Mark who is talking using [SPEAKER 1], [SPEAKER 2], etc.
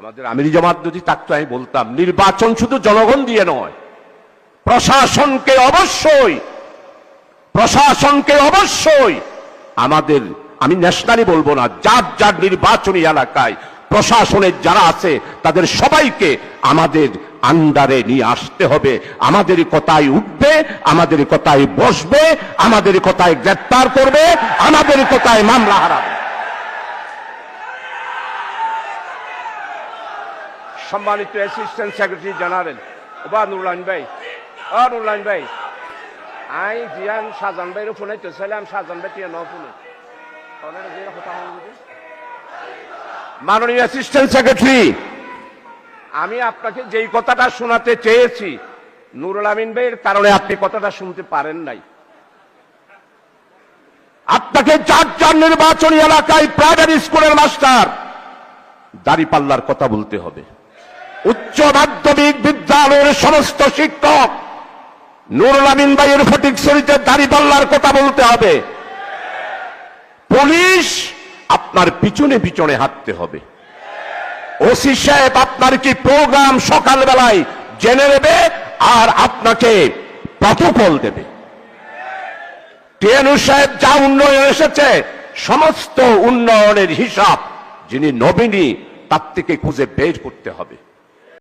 [SPEAKER 1] আমাদের আমির জামাত যদি থাকতো আমি বলতাম, নির্বাচন শুধু জনগণ দিয়ে নয়, প্রশাসনকে অবশ্যই প্রশাসনকে অবশ্যই আমাদের, আমি ন্যাশনালি বলব না, যার যার নির্বাচনী এলাকায় প্রশাসনের যারা আছে, তাদের সবাইকে আমাদের আন্ডারে নিয়ে আসতে হবে। আমাদের কথায় উঠবে, আমাদের কথায় বসবে, আমাদের কথায় গ্রেপ্তার করবে, আমাদের কথায় মামলা হারাবে। সম্মানিত অ্যাসিস্ট্যান্ট সেক্রেটারি জেনারেল ওবা নুরলাইন ভাই। ও নুরলাইন ভাই। আই জিয়ান সাজান ভাইয়ের ফোনে তো ছিলাম সাজান ভাই টিয়া ন ফোনে মাননীয় অ্যাসিস্ট্যান্ট সেক্রেটারি আমি আপনাকে যেই কথাটা শোনাতে চেয়েছি নুরুল আমিন ভাইয়ের কারণে আপনি কথাটা শুনতে পারেন নাই। আপনাকে যার যার নির্বাচনী এলাকায় প্রাইমারি স্কুলের মাস্টার দাড়িপাল্লার কথা বলতে হবে। উচ্চ মাধ্যমিক বিদ্যালয়ের সমস্ত শিক্ষক নুরুল আমিন ভাইয়ের ফটিক শরীতে দাড়িপাল্লার কথা বলতে হবে। পুলিশ আপনার পিছনে পিছনে হাঁটতে হবে। ওসি সাহেব, আপনার কি প্রোগ্রাম সকালবেলায় জেনে নেবে আর আপনাকে প্রটোকল দেবে। টিএনু সাহেব যা উন্নয়ন এসেছে, সমস্ত উন্নয়নের হিসাব যিনি নবীনী তার থেকে খুঁজে বের করতে হবে।